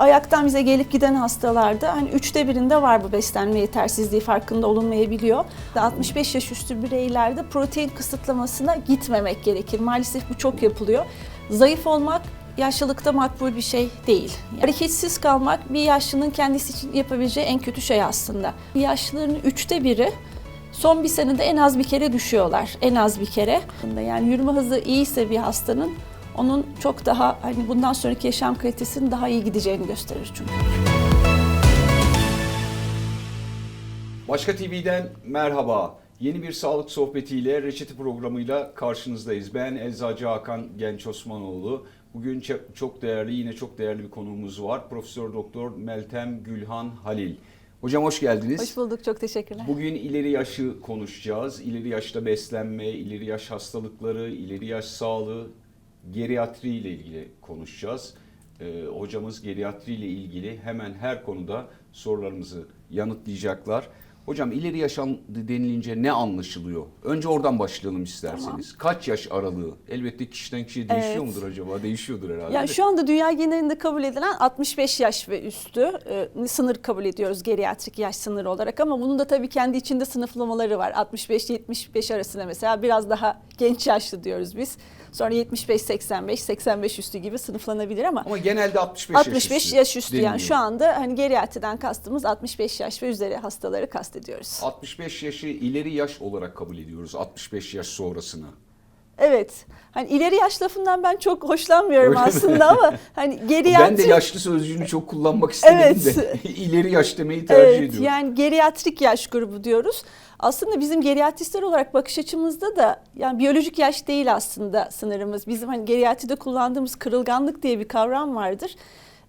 ayaktan bize gelip giden hastalarda hani üçte birinde var bu beslenme yetersizliği farkında olunmayabiliyor. 65 yaş üstü bireylerde protein kısıtlamasına gitmemek gerekir. Maalesef bu çok yapılıyor. Zayıf olmak yaşlılıkta makbul bir şey değil. Hareketsiz kalmak bir yaşlının kendisi için yapabileceği en kötü şey aslında. Yaşlıların üçte biri son bir senede en az bir kere düşüyorlar. En az bir kere. Yani yürüme hızı iyiyse bir hastanın onun çok daha hani bundan sonraki yaşam kalitesinin daha iyi gideceğini gösterir çünkü. Başka TV'den merhaba. Yeni bir sağlık sohbetiyle, reçete programıyla karşınızdayız. Ben Eczacı Hakan Genç Osmanoğlu. Bugün çok değerli, yine çok değerli bir konuğumuz var. Profesör Doktor Meltem Gülhan Halil. Hocam hoş geldiniz. Hoş bulduk, çok teşekkürler. Bugün ileri yaşı konuşacağız. İleri yaşta beslenme, ileri yaş hastalıkları, ileri yaş sağlığı, geriatri ile ilgili konuşacağız. Ee, hocamız geriatri ile ilgili hemen her konuda sorularımızı yanıtlayacaklar. Hocam ileri yaşam denilince ne anlaşılıyor? Önce oradan başlayalım isterseniz. Kaç yaş aralığı? Elbette kişiden kişiye değişiyor Evet. mudur acaba? Değişiyordur herhalde. Ya şu anda dünya genelinde kabul edilen 65 yaş ve üstü e, sınır kabul ediyoruz geriatrik yaş sınırı olarak ama bunun da tabii kendi içinde sınıflamaları var. 65-75 arasında mesela biraz daha genç yaşlı diyoruz biz. Sonra 75-85, 85 üstü gibi sınıflanabilir ama Ama genelde 65, 65 yaş üstü yani deniliyor. şu anda hani geriatriden kastımız 65 yaş ve üzeri hastaları kastediyoruz. 65 yaşı ileri yaş olarak kabul ediyoruz 65 yaş sonrasını. Evet. Hani ileri yaş lafından ben çok hoşlanmıyorum Öyle mi? aslında ama hani geriatri Ben de yaşlı sözcüğünü çok kullanmak istemedim Evet. de ileri yaş demeyi tercih Evet, ediyorum. yani geriatrik yaş grubu diyoruz. Aslında bizim geriatristler olarak bakış açımızda da yani biyolojik yaş değil aslında sınırımız. Bizim hani geriatride kullandığımız kırılganlık diye bir kavram vardır.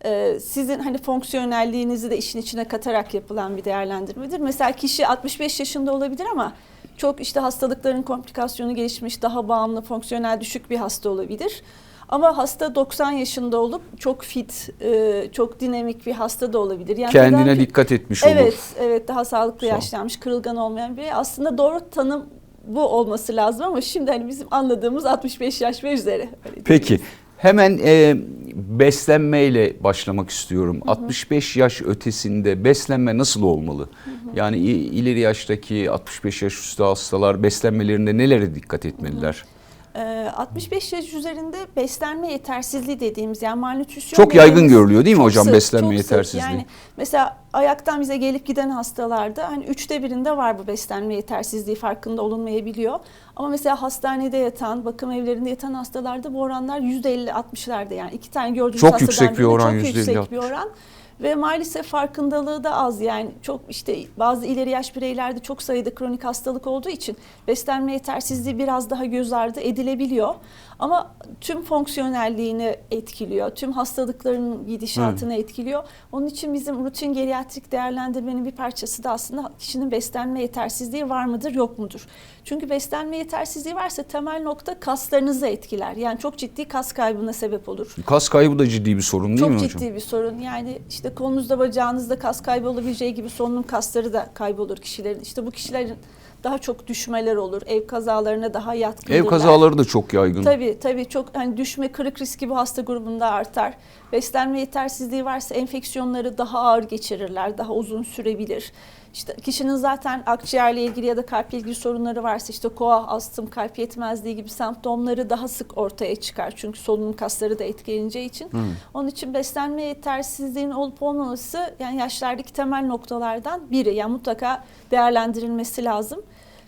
Ee, sizin hani fonksiyonelliğinizi de işin içine katarak yapılan bir değerlendirmedir. Mesela kişi 65 yaşında olabilir ama çok işte hastalıkların komplikasyonu gelişmiş, daha bağımlı, fonksiyonel düşük bir hasta olabilir. Ama hasta 90 yaşında olup çok fit, e, çok dinamik bir hasta da olabilir. Yani Kendine tedavi- dikkat etmiş olur. Evet, evet daha sağlıklı yaşlanmış, kırılgan olmayan biri. Aslında doğru tanım bu olması lazım ama şimdi hani bizim anladığımız 65 yaş ve üzeri. Peki. Hemen e, beslenmeyle başlamak istiyorum. 65 yaş ötesinde beslenme nasıl olmalı? Yani i- ileri yaştaki 65 yaş üstü hastalar beslenmelerinde nelere dikkat etmeliler? Ee, 65 yaş üzerinde beslenme yetersizliği dediğimiz yani malnütrisyon Çok yaygın görülüyor değil mi hocam sık, beslenme çok sık. yetersizliği? Yani mesela ayaktan bize gelip giden hastalarda hani üçte birinde var bu beslenme yetersizliği farkında olunmayabiliyor. Ama mesela hastanede yatan, bakım evlerinde yatan hastalarda bu oranlar %50-60'larda yani iki tane gördüğümüz Çok hastadan yüksek bir oran, çok yüksek %50-60. bir oran. Ve maalesef farkındalığı da az yani çok işte bazı ileri yaş bireylerde çok sayıda kronik hastalık olduğu için beslenme yetersizliği biraz daha göz ardı edilebiliyor. Ama tüm fonksiyonelliğini etkiliyor, tüm hastalıkların gidişatını etkiliyor. Onun için bizim rutin geriatrik değerlendirmenin bir parçası da aslında kişinin beslenme yetersizliği var mıdır yok mudur? Çünkü beslenme yetersizliği varsa temel nokta kaslarınızı etkiler. Yani çok ciddi kas kaybına sebep olur. Kas kaybı da ciddi bir sorun değil Çok mi ciddi hocam? bir sorun. Yani işte kolunuzda bacağınızda kas kaybı olabileceği gibi solunum kasları da kaybolur kişilerin. İşte bu kişilerin daha çok düşmeler olur. Ev kazalarına daha yatkındırlar. Ev kazaları da çok yaygın. Tabii tabii çok hani düşme kırık riski bu hasta grubunda artar. Beslenme yetersizliği varsa enfeksiyonları daha ağır geçirirler, daha uzun sürebilir. İşte kişinin zaten akciğerle ilgili ya da kalple ilgili sorunları varsa işte koa, astım, kalp yetmezliği gibi semptomları daha sık ortaya çıkar. Çünkü solunum kasları da etkileneceği için. Onun için beslenme yetersizliğinin olup olmaması yani yaşlardaki temel noktalardan biri. Yani mutlaka değerlendirilmesi lazım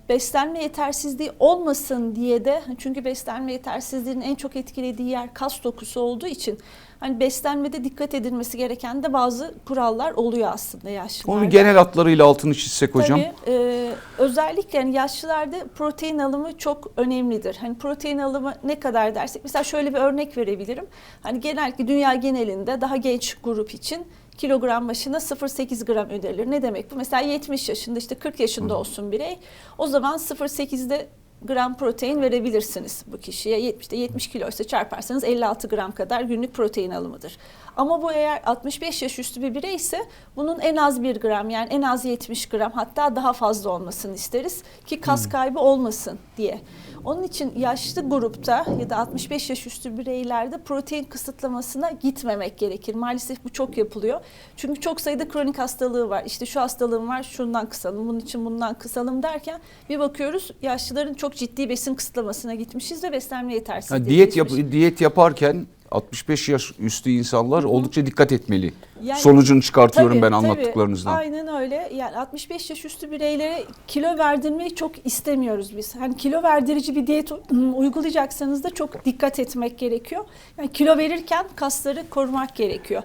beslenme yetersizliği olmasın diye de çünkü beslenme yetersizliğinin en çok etkilediği yer kas dokusu olduğu için hani beslenmede dikkat edilmesi gereken de bazı kurallar oluyor aslında yaşlılarda. Onu genel hatlarıyla altını çizsek hocam. Tabii e, özellikle yani yaşlılarda protein alımı çok önemlidir. Hani protein alımı ne kadar dersek mesela şöyle bir örnek verebilirim. Hani genellikle dünya genelinde daha genç grup için kilogram başına 0.8 gram önerilir. Ne demek bu? Mesela 70 yaşında işte 40 yaşında olsun birey. O zaman 0.8'de gram protein verebilirsiniz bu kişiye. 70, işte 70 kiloysa çarparsanız 56 gram kadar günlük protein alımıdır. Ama bu eğer 65 yaş üstü bir birey ise bunun en az 1 gram yani en az 70 gram hatta daha fazla olmasını isteriz ki kas kaybı olmasın diye. Onun için yaşlı grupta ya da 65 yaş üstü bireylerde protein kısıtlamasına gitmemek gerekir. Maalesef bu çok yapılıyor. Çünkü çok sayıda kronik hastalığı var. İşte şu hastalığım var şundan kısalım, bunun için bundan kısalım derken bir bakıyoruz yaşlıların çok ciddi besin kısıtlamasına gitmişiz ve beslenme yetersizliği diyet yap diyet yaparken 65 yaş üstü insanlar oldukça dikkat etmeli. Yani- Sonucunu çıkartıyorum Tabii, ben tabii. anlattıklarınızdan. Aynen öyle. Yani 65 yaş üstü bireylere kilo verdirmeyi çok istemiyoruz biz. Hani kilo verdirici bir diyet uygulayacaksanız da çok dikkat etmek gerekiyor. Yani kilo verirken kasları korumak gerekiyor.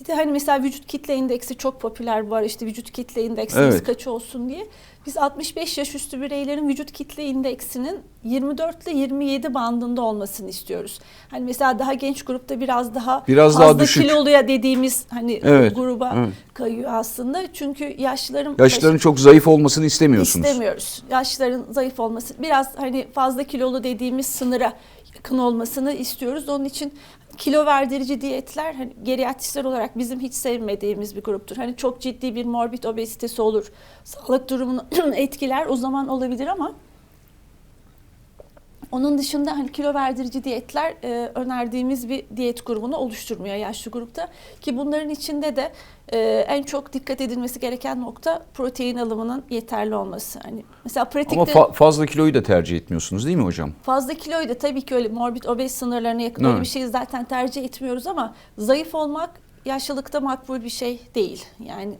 Bir de hani mesela vücut kitle indeksi çok popüler bu ara işte vücut kitle indeksiniz Evet. kaç olsun diye. Biz 65 yaş üstü bireylerin vücut kitle indeksinin 24 ile 27 bandında olmasını istiyoruz. Hani mesela daha genç grupta biraz daha Biraz daha fazla düşük. kiloluya dediğimiz hani Evet, gruba evet. kayıyor aslında. Çünkü yaşlıların Yaşların çok zayıf olmasını istemiyorsunuz. istemiyoruz. Yaşlıların zayıf olması biraz hani fazla kilolu dediğimiz sınıra yakın olmasını istiyoruz. Onun için kilo verdirici diyetler hani geriatristler olarak bizim hiç sevmediğimiz bir gruptur. Hani çok ciddi bir morbid obezitesi olur. Sağlık durumunu etkiler o zaman olabilir ama onun dışında hani kilo verdirici diyetler e, önerdiğimiz bir diyet grubunu oluşturmuyor yaşlı grupta ki bunların içinde de e, en çok dikkat edilmesi gereken nokta protein alımının yeterli olması. Hani mesela pratikte Ama fa- fazla kiloyu da tercih etmiyorsunuz değil mi hocam? fazla kiloyu da tabii ki öyle morbid obez sınırlarına yakın öyle Evet. bir şeyi zaten tercih etmiyoruz ama zayıf olmak yaşlılıkta makbul bir şey değil. Yani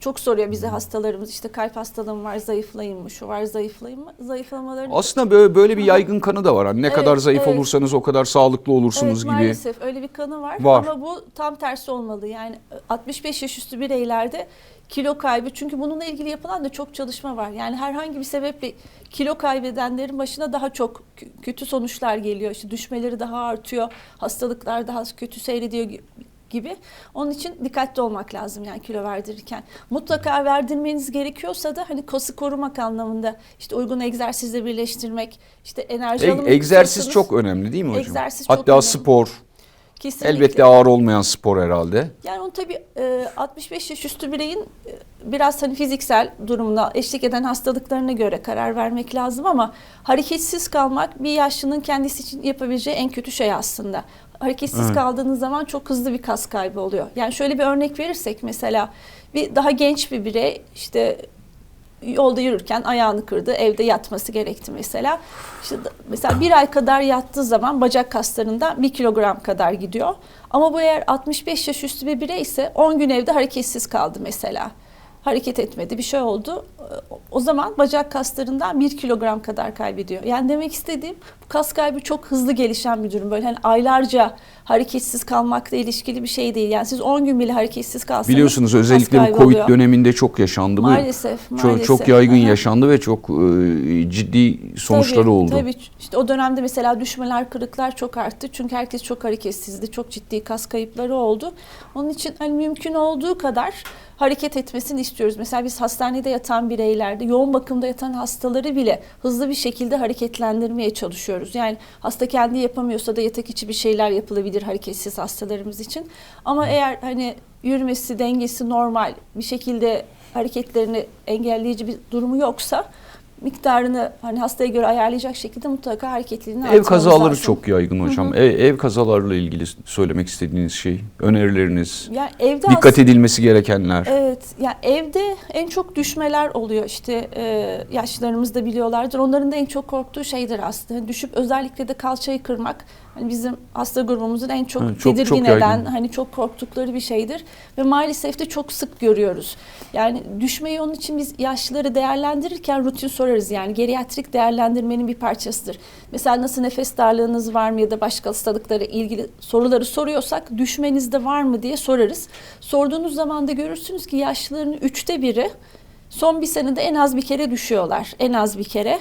çok soruyor bize hastalarımız işte kalp hastalığım var zayıflayayım mı şu var zayıflayayım mı zayıflamalarını Aslında böyle, böyle bir yaygın kanı da var. Hani ne Evet, kadar zayıf evet. olursanız o kadar sağlıklı olursunuz Evet, gibi. maalesef öyle bir kanı var. Var. ama bu tam tersi olmalı. Yani 65 yaş üstü bireylerde kilo kaybı çünkü bununla ilgili yapılan da çok çalışma var. Yani herhangi bir sebeple kilo kaybedenlerin başına daha çok kö- kötü sonuçlar geliyor. İşte düşmeleri daha artıyor, hastalıklar daha kötü seyrediyor gibi. Onun için dikkatli olmak lazım yani kilo verdirirken. Mutlaka verdirmeniz gerekiyorsa da hani kası korumak anlamında işte uygun egzersizle birleştirmek, işte enerji E- alımı egzersiz çok önemli değil mi hocam? Egzersiz çok Hatta önemli. spor. Kesinlikle. Elbette ağır olmayan spor herhalde. Yani onu tabii e, 65 yaş üstü bireyin e, biraz hani fiziksel durumuna eşlik eden hastalıklarına göre karar vermek lazım ama hareketsiz kalmak bir yaşlının kendisi için yapabileceği en kötü şey aslında. Hareketsiz Evet. kaldığınız zaman çok hızlı bir kas kaybı oluyor. Yani şöyle bir örnek verirsek mesela bir daha genç bir birey işte yolda yürürken ayağını kırdı, evde yatması gerekti mesela. İşte mesela bir ay kadar yattığı zaman bacak kaslarından bir kilogram kadar gidiyor. Ama bu eğer 65 yaş üstü bir birey ise 10 gün evde hareketsiz kaldı mesela. Hareket etmedi, bir şey oldu. O zaman bacak kaslarından 1 kilogram kadar kaybediyor. Yani demek istediğim kas kaybı çok hızlı gelişen bir durum. Böyle hani aylarca hareketsiz kalmakla ilişkili bir şey değil. Yani siz 10 gün bile hareketsiz kalsanız Biliyorsunuz özellikle bu Covid oluyor. döneminde çok yaşandı bu. Maalesef, Çok, maalesef. çok yaygın Aha. yaşandı ve çok e, ciddi sonuçları tabii, oldu. Tabii işte o dönemde mesela düşmeler, kırıklar çok arttı. Çünkü herkes çok hareketsizdi. Çok ciddi kas kayıpları oldu. Onun için hani mümkün olduğu kadar hareket etmesini istiyoruz. Mesela biz hastanede yatan bireylerde, yoğun bakımda yatan hastaları bile hızlı bir şekilde hareketlendirmeye çalışıyoruz. Yani hasta kendi yapamıyorsa da yatak içi bir şeyler yapılabilir hareketsiz hastalarımız için. Ama eğer hani yürümesi, dengesi normal bir şekilde hareketlerini engelleyici bir durumu yoksa miktarını hani hastaya göre ayarlayacak şekilde mutlaka hareketliliğini Ev kazaları lazım. çok yaygın hocam. Ev, ev kazalarla ilgili söylemek istediğiniz şey, önerileriniz, yani evde dikkat aslında- edilmesi gerekenler. Evet, yani evde en çok düşmeler oluyor işte e, yaşlılarımız da biliyorlardır. Onların da en çok korktuğu şeydir aslında. Hani düşüp özellikle de kalçayı kırmak hani bizim hasta grubumuzun en çok Evet, çok- tedirgin çok yaygın. eden, hani çok korktukları bir şeydir ve maalesef de çok sık görüyoruz. Yani düşmeyi onun için biz yaşlıları değerlendirirken rutin sorarız. Yani geriatrik değerlendirmenin bir parçasıdır. Mesela nasıl nefes darlığınız var mı ya da başka hastalıklara ilgili soruları soruyorsak düşmenizde var mı diye sorarız. Sorduğunuz zaman da görürsünüz ki yaşlıların üçte biri son bir senede en az bir kere düşüyorlar. En az bir kere.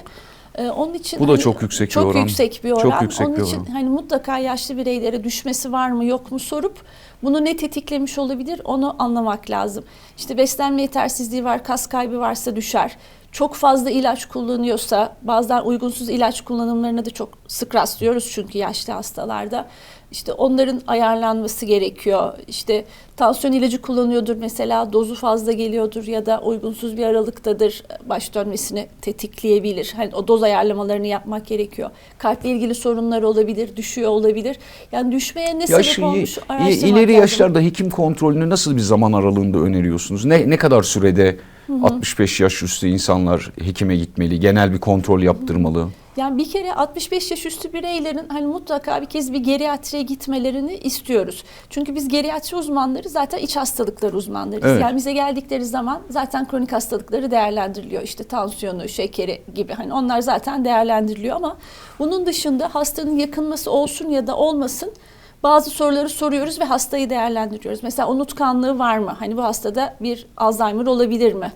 Ee, onun için Bu da çok yüksek bir çok oran. yüksek bir oran. Çok yüksek onun bir için oran. hani mutlaka yaşlı bireylere düşmesi var mı yok mu sorup bunu ne tetiklemiş olabilir onu anlamak lazım. İşte beslenme yetersizliği var, kas kaybı varsa düşer. Çok fazla ilaç kullanıyorsa bazen uygunsuz ilaç kullanımlarına da çok sık rastlıyoruz çünkü yaşlı hastalarda. İşte onların ayarlanması gerekiyor. İşte tansiyon ilacı kullanıyordur mesela dozu fazla geliyordur ya da uygunsuz bir aralıktadır baş dönmesini tetikleyebilir. Hani o doz ayarlamalarını yapmak gerekiyor. Kalple ilgili sorunlar olabilir, düşüyor olabilir. Yani düşmeye ne Yaş, sebep olmuş araştırmak ileri lazım. yaşlarda hekim kontrolünü nasıl bir zaman aralığında öneriyorsunuz? Ne ne kadar sürede 65 yaş üstü insanlar hekime gitmeli, genel bir kontrol yaptırmalı? Yani bir kere 65 yaş üstü bireylerin hani mutlaka bir kez bir geriatriye gitmelerini istiyoruz. Çünkü biz geriatri uzmanları zaten iç hastalıkları uzmanlarıyız. Evet. Yani bize geldikleri zaman zaten kronik hastalıkları değerlendiriliyor. İşte tansiyonu, şekeri gibi hani onlar zaten değerlendiriliyor ama bunun dışında hastanın yakınması olsun ya da olmasın bazı soruları soruyoruz ve hastayı değerlendiriyoruz. Mesela unutkanlığı var mı? Hani bu hastada bir Alzheimer olabilir mi?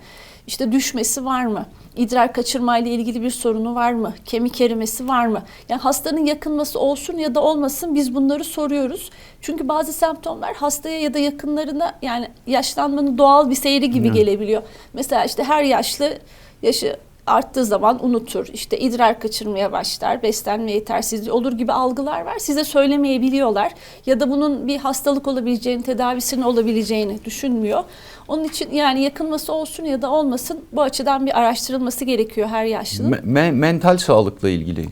İşte düşmesi var mı? İdrar kaçırma ile ilgili bir sorunu var mı? Kemik erimesi var mı? Yani hastanın yakınması olsun ya da olmasın biz bunları soruyoruz. Çünkü bazı semptomlar hastaya ya da yakınlarına yani yaşlanmanın doğal bir seyri gibi gelebiliyor. Mesela işte her yaşlı yaşı arttığı zaman unutur. İşte idrar kaçırmaya başlar, beslenme yetersizliği olur gibi algılar var. Size söylemeyebiliyorlar ya da bunun bir hastalık olabileceğini, tedavisinin olabileceğini düşünmüyor. Onun için yani yakınması olsun ya da olmasın bu açıdan bir araştırılması gerekiyor her yaşlının. Me- me- mental sağlıkla ilgili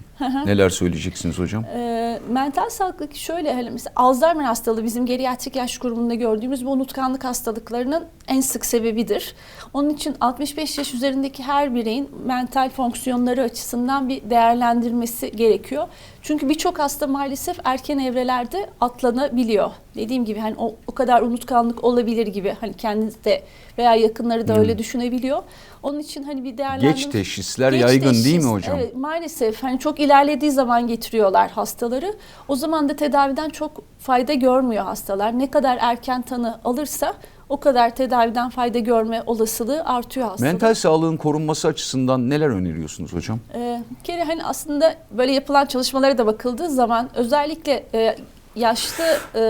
neler söyleyeceksiniz hocam? Ee, mental sağlık şöyle hele mesela Alzheimer hastalığı bizim geriatrik yaş grubunda gördüğümüz bu unutkanlık hastalıklarının en sık sebebidir. Onun için 65 yaş üzerindeki her bireyin mental fonksiyonları açısından bir değerlendirmesi gerekiyor. Çünkü birçok hasta maalesef erken evrelerde atlanabiliyor. Dediğim gibi hani o, o kadar unutkanlık olabilir gibi hani kendiniz de veya yakınları da öyle düşünebiliyor. Onun için hani bir değerlendirme Geç teşhisler Geç yaygın değil mi teşhis, hocam? Evet, maalesef hani çok ilerlediği zaman getiriyorlar hastaları. O zaman da tedaviden çok fayda görmüyor hastalar. Ne kadar erken tanı alırsa o kadar tedaviden fayda görme olasılığı artıyor hastaların. Mental sağlığın korunması açısından neler öneriyorsunuz hocam? Ee, bir kere hani aslında böyle yapılan çalışmalara da bakıldığı zaman özellikle e, yaşlı e,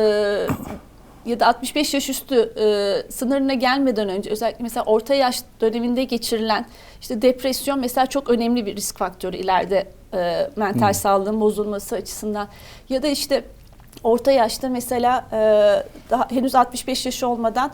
ya da 65 yaş üstü e, sınırına gelmeden önce özellikle mesela orta yaş döneminde geçirilen işte depresyon mesela çok önemli bir risk faktörü ileride e, mental sağlığın bozulması açısından ya da işte orta yaşta mesela e, daha henüz 65 yaş olmadan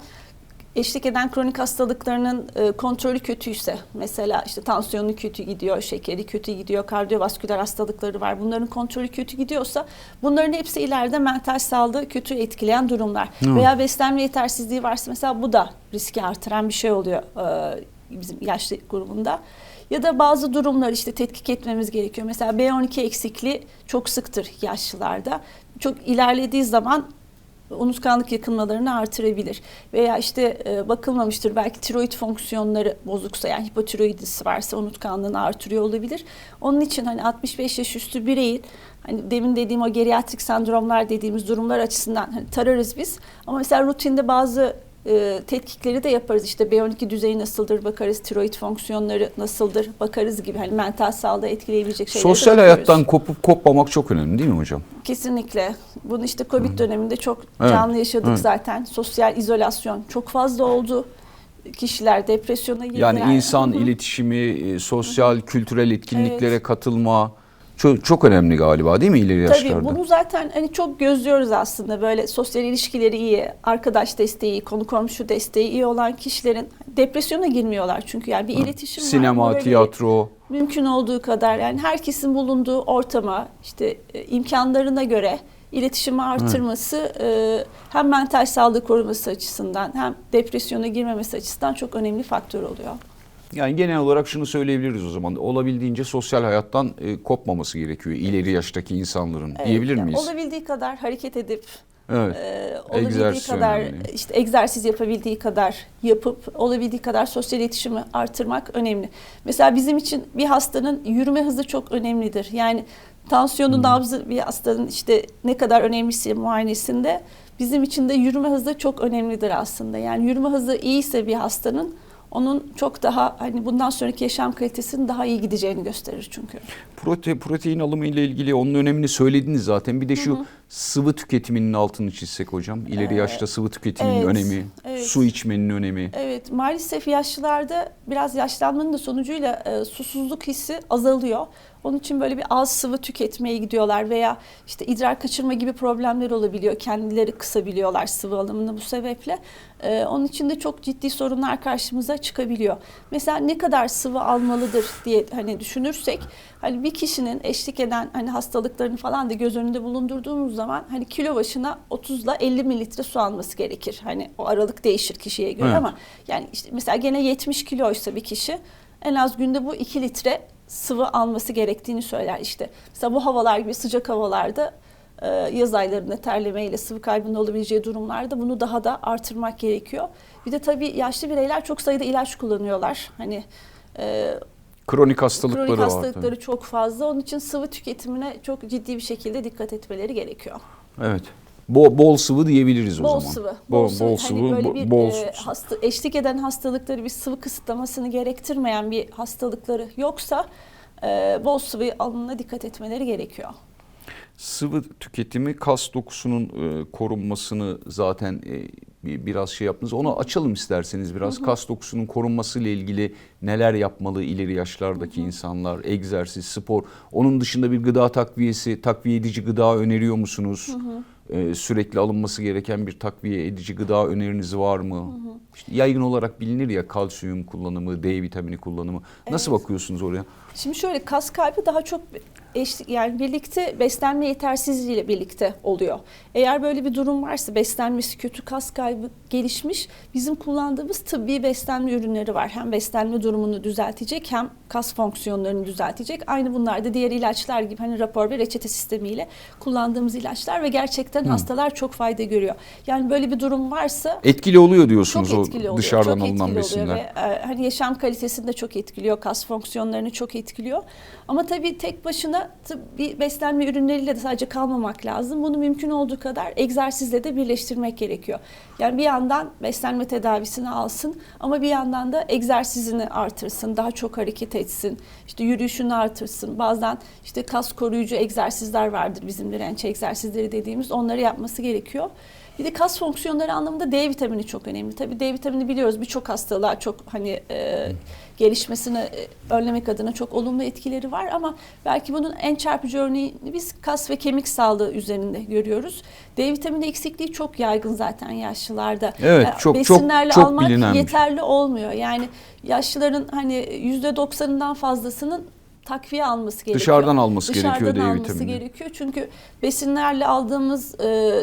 eşlik eden kronik hastalıklarının e, kontrolü kötüyse mesela işte tansiyonu kötü gidiyor, şekeri kötü gidiyor, kardiyovasküler hastalıkları var. Bunların kontrolü kötü gidiyorsa bunların hepsi ileride mental sağlığı kötü etkileyen durumlar. Evet. Veya beslenme yetersizliği varsa mesela bu da riski artıran bir şey oluyor e, bizim yaşlı grubunda. Ya da bazı durumlar işte tetkik etmemiz gerekiyor. Mesela B12 eksikliği çok sıktır yaşlılarda. Çok ilerlediği zaman unutkanlık yakınmalarını artırabilir. Veya işte e, bakılmamıştır belki tiroid fonksiyonları bozuksa yani hipotiroidisi varsa unutkanlığını artırıyor olabilir. Onun için hani 65 yaş üstü bireyin hani demin dediğim o geriatrik sendromlar dediğimiz durumlar açısından hani tararız biz. Ama mesela rutinde bazı e, tetkikleri de yaparız. İşte B12 düzeyi nasıldır bakarız, tiroid fonksiyonları nasıldır bakarız gibi hani mental sağlığı etkileyebilecek şeyler Sosyal hayattan kopup kopmamak çok önemli değil mi hocam? Kesinlikle. Bunu işte Covid döneminde çok Evet, canlı yaşadık evet. zaten. Sosyal izolasyon çok fazla oldu. Kişiler depresyona girdiler. Yani insan Hı hı. iletişimi, e, sosyal, kültürel etkinliklere katılma çok, çok önemli galiba değil mi ileri yaşlarda? Tabii bunu zaten hani çok gözlüyoruz aslında böyle sosyal ilişkileri iyi, arkadaş desteği, konu komşu desteği iyi olan kişilerin depresyona girmiyorlar çünkü yani bir iletişim var. Sinema, tiyatro. mümkün olduğu kadar yani herkesin bulunduğu ortama işte e, imkanlarına göre iletişimi artırması e, hem mental sağlığı koruması açısından hem depresyona girmemesi açısından çok önemli faktör oluyor. Yani genel olarak şunu söyleyebiliriz o zaman. Olabildiğince sosyal hayattan e, kopmaması gerekiyor ileri yaştaki insanların. Evet, Diyebilir yani miyiz? Olabildiği kadar hareket edip Evet. e, olabildiği Egzersiz kadar önemli. işte egzersiz yapabildiği kadar yapıp olabildiği kadar sosyal iletişimi artırmak önemli. Mesela bizim için bir hastanın yürüme hızı çok önemlidir. Yani tansiyonu, nabzı bir hastanın işte ne kadar önemlisi muayenesinde bizim için de yürüme hızı çok önemlidir aslında. Yani yürüme hızı iyiyse bir hastanın onun çok daha hani bundan sonraki yaşam kalitesinin daha iyi gideceğini gösterir çünkü. Prote, protein alımı ile ilgili onun önemini söylediniz zaten. Bir de şu sıvı tüketiminin altını çizsek hocam. İleri Ee, yaşta sıvı tüketiminin evet, önemi, evet. su içmenin önemi. Evet maalesef yaşlılarda biraz yaşlanmanın da sonucuyla e, susuzluk hissi azalıyor. Onun için böyle bir az sıvı tüketmeye gidiyorlar veya işte idrar kaçırma gibi problemler olabiliyor. Kendileri kısabiliyorlar sıvı alımını bu sebeple. E, onun için de çok ciddi sorunlar karşımıza çıkabiliyor. Mesela ne kadar sıvı almalıdır diye hani düşünürsek hani bir kişinin eşlik eden hani hastalıklarını falan da göz önünde bulundurduğumuz zaman hani kilo başına 30 ile 50 mililitre su alması gerekir. Hani o aralık değişir kişiye göre Evet. ama yani işte mesela gene 70 kiloysa bir kişi en az günde bu 2 litre sıvı alması gerektiğini söyler işte. Mesela bu havalar gibi sıcak havalarda e, yaz aylarında terlemeyle sıvı kaybının olabileceği durumlarda bunu daha da artırmak gerekiyor. Bir de tabii yaşlı bireyler çok sayıda ilaç kullanıyorlar. Hani e, Kronik hastalıkları kronik var. hastalıkları tabii. çok fazla. Onun için sıvı tüketimine çok ciddi bir şekilde dikkat etmeleri gerekiyor. Evet. Bol, bol sıvı diyebiliriz o Bol zaman. sıvı. Bol, sıvı. bol Hani sıvı, böyle bo- bir bol e, hasta, eşlik eden hastalıkları bir sıvı kısıtlamasını gerektirmeyen bir hastalıkları yoksa e, bol sıvı alımına dikkat etmeleri gerekiyor. Sıvı tüketimi kas dokusunun e, korunmasını zaten e, bir- biraz şey yaptınız. Onu açalım isterseniz biraz. Kas dokusunun korunması ile ilgili neler yapmalı ileri yaşlardaki insanlar? Egzersiz, spor. Onun dışında bir gıda takviyesi, takviye edici gıda öneriyor musunuz? E, sürekli alınması gereken bir takviye edici gıda öneriniz var mı? İşte yaygın olarak bilinir ya kalsiyum kullanımı, D vitamini kullanımı. Nasıl Evet. bakıyorsunuz oraya? Şimdi şöyle kas kaybı daha çok eşlik yani birlikte beslenme yetersizliğiyle birlikte oluyor. Eğer böyle bir durum varsa beslenmesi kötü kas kaybı gelişmiş bizim kullandığımız tıbbi beslenme ürünleri var. Hem beslenme durumunu düzeltecek hem kas fonksiyonlarını düzeltecek. Aynı bunlar da diğer ilaçlar gibi hani rapor ve reçete sistemiyle kullandığımız ilaçlar ve gerçekten hastalar çok fayda görüyor. Yani böyle bir durum varsa Etkili oluyor diyorsunuz çok o etkili oluyor. dışarıdan çok alınan etkili besinler. ve e, hani yaşam kalitesini de çok etkiliyor, kas fonksiyonlarını çok etkiliyor. Ama tabii tek başına tıbbi beslenme ürünleriyle de sadece kalmamak lazım. Bunu mümkün olduğu kadar egzersizle de birleştirmek gerekiyor. Yani bir yandan beslenme tedavisini alsın ama bir yandan da egzersizini artırsın, daha çok hareket etsin, işte yürüyüşünü artırsın. Bazen işte kas koruyucu egzersizler vardır bizim direnç egzersizleri dediğimiz onları yapması gerekiyor. Bir de kas fonksiyonları anlamında D vitamini çok önemli. Tabii D vitamini biliyoruz birçok hastalığa çok hani e, gelişmesini e, önlemek adına çok olumlu etkileri var ama belki bunun en çarpıcı örneğini biz kas ve kemik sağlığı üzerinde görüyoruz. D vitamini eksikliği çok yaygın zaten yaşlılarda. Evet, Yani çok- çok- besinlerle çok almak bilinen bir şey. yeterli olmuyor. Yani yaşlıların hani yüzde doksanından fazlasının takviye alması gerekiyor. Dışarıdan alması gerekiyor Dışarıdan D alması vitamini. gerekiyor. Çünkü besinlerle aldığımız e,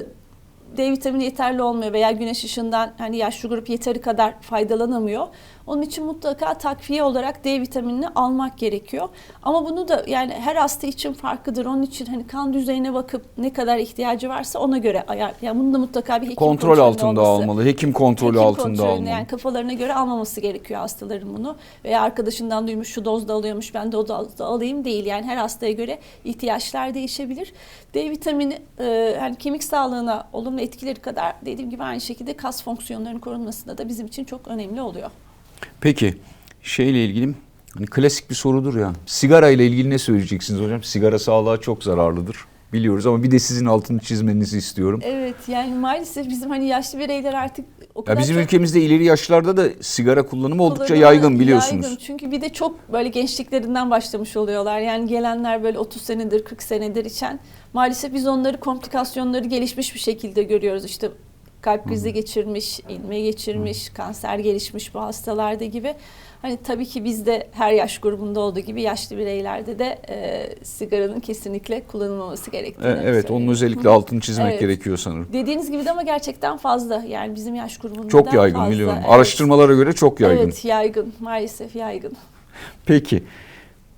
D vitamini yeterli olmuyor veya güneş ışığından hani yaşlı grup yeteri kadar faydalanamıyor. Onun için mutlaka takviye olarak D vitaminini almak gerekiyor. Ama bunu da yani her hasta için farklıdır. Onun için hani kan düzeyine bakıp ne kadar ihtiyacı varsa ona göre ayar. Yani bunu da mutlaka bir hekim Kontrol altında olması. almalı. Hekim kontrolü Hekim altında kontrolünde almalı. Yani kafalarına göre almaması gerekiyor hastaların bunu. Veya arkadaşından duymuş şu dozda alıyormuş ben de o dozda alayım değil. Yani her hastaya göre ihtiyaçlar değişebilir. D vitamini e, hani kemik sağlığına olumlu etkileri kadar dediğim gibi aynı şekilde kas fonksiyonlarının korunmasında da bizim için çok önemli oluyor. Peki şeyle ilgili hani klasik bir sorudur ya. Sigara ile ilgili ne söyleyeceksiniz hocam? Sigara sağlığa çok zararlıdır. Biliyoruz ama bir de sizin altını çizmenizi istiyorum. Evet yani maalesef bizim hani yaşlı bireyler artık o kadar Ya bizim çok ülkemizde ileri yaşlarda da sigara kullanımı oldukça kullanımı yaygın biliyorsunuz. yaygın. Çünkü bir de çok böyle gençliklerinden başlamış oluyorlar. Yani gelenler böyle 30 senedir 40 senedir içen. Maalesef biz onları komplikasyonları gelişmiş bir şekilde görüyoruz. İşte kalp krizi geçirmiş, inme geçirmiş, kanser gelişmiş bu hastalarda gibi. Hani tabii ki bizde her yaş grubunda olduğu gibi yaşlı bireylerde de e, sigaranın kesinlikle kullanılmaması gerektiğini E, Evet onun söylüyorum. özellikle altını çizmek Evet. gerekiyor sanırım. Dediğiniz gibi de ama gerçekten fazla. Yani bizim yaş grubunda Çok yaygın fazla. biliyorum. Evet. Araştırmalara göre çok yaygın. Evet yaygın. Maalesef yaygın. Peki.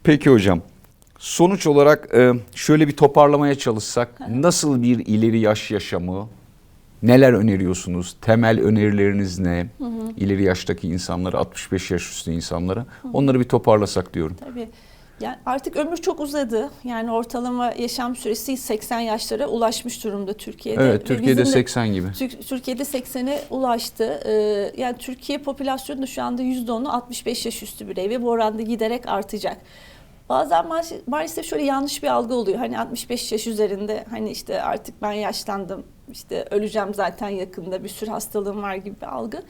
Peki hocam. Sonuç olarak e, şöyle bir toparlamaya çalışsak nasıl bir ileri yaş yaşamı neler öneriyorsunuz? Temel önerileriniz ne? İleri yaştaki insanlara 65 yaş üstü insanlara onları bir toparlasak diyorum. Tabii. Yani artık ömür çok uzadı. Yani ortalama yaşam süresi 80 yaşlara ulaşmış durumda Türkiye'de. Evet Ve Türkiye'de bizim de 80 gibi. Türk- Türkiye'de 80'e ulaştı. Ee, yani Türkiye popülasyonu da şu anda %10'u 65 yaş üstü birey ve bu oranda giderek artacak. Bazen ma- maalesef şöyle yanlış bir algı oluyor. Hani 65 yaş üzerinde hani işte artık ben yaşlandım, işte öleceğim zaten yakında bir sürü hastalığım var gibi bir algı.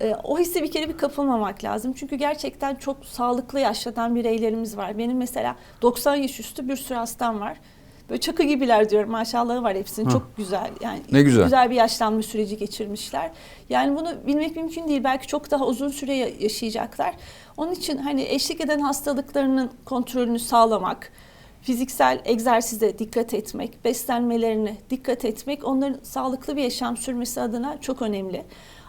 Ee, o hisse bir kere bir kapılmamak lazım. Çünkü gerçekten çok sağlıklı yaşlanan bireylerimiz var. Benim mesela 90 yaş üstü bir sürü hastam var. Böyle çakı gibiler diyorum maşallahı var hepsinin Hı. çok güzel yani Ne güzel. güzel bir yaşlanma süreci geçirmişler. Yani bunu bilmek mümkün değil belki çok daha uzun süre ya- yaşayacaklar. Onun için hani eşlik eden hastalıklarının kontrolünü sağlamak, fiziksel egzersize dikkat etmek, beslenmelerine dikkat etmek onların sağlıklı bir yaşam sürmesi adına çok önemli.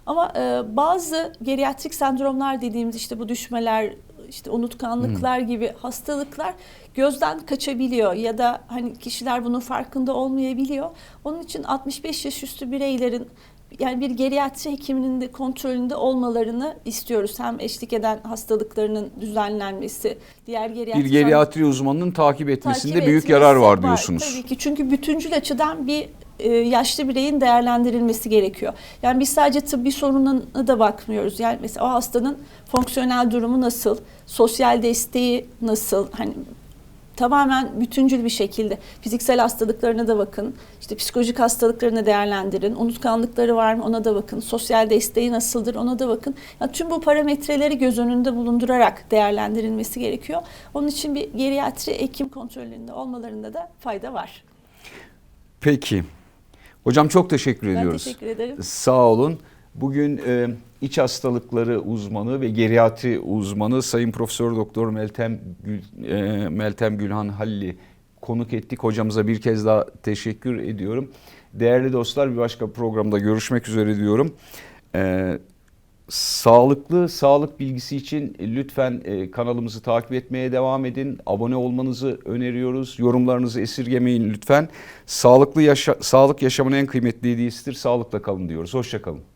Ama e, bazı geriatrik sendromlar dediğimiz işte bu düşmeler, işte unutkanlıklar gibi hastalıklar gözden kaçabiliyor ya da hani kişiler bunun farkında olmayabiliyor. Onun için 65 yaş üstü bireylerin yani bir geriatri hekiminin de kontrolünde olmalarını istiyoruz. Hem eşlik eden hastalıklarının düzenlenmesi, diğer geriatri Bir geriatri uzmanının takip etmesinde takip büyük yarar var diyorsunuz. Tabii ki çünkü bütüncül açıdan bir e, yaşlı bireyin değerlendirilmesi gerekiyor. Yani biz sadece tıbbi sorununa da bakmıyoruz. Yani mesela o hastanın fonksiyonel durumu nasıl, sosyal desteği nasıl, hani tamamen bütüncül bir şekilde fiziksel hastalıklarına da bakın. işte psikolojik hastalıklarını değerlendirin. Unutkanlıkları var mı ona da bakın. Sosyal desteği nasıldır ona da bakın. Yani tüm bu parametreleri göz önünde bulundurarak değerlendirilmesi gerekiyor. Onun için bir geriatri hekim kontrolünde olmalarında da fayda var. Peki. Hocam çok teşekkür Ben ediyoruz. teşekkür ederim. Sağ olun. Bugün e, iç hastalıkları uzmanı ve geriatri uzmanı Sayın Profesör Doktor Meltem Gül, e, Meltem Gülhan Halil'i konuk ettik. Hocamıza bir kez daha teşekkür ediyorum. Değerli dostlar bir başka programda görüşmek üzere diyorum. E, sağlıklı sağlık bilgisi için lütfen e, kanalımızı takip etmeye devam edin. Abone olmanızı öneriyoruz. Yorumlarınızı esirgemeyin lütfen. Sağlıklı yaşa, sağlık yaşamın en kıymetli hediyesidir. Sağlıkla kalın diyoruz. Hoşça kalın.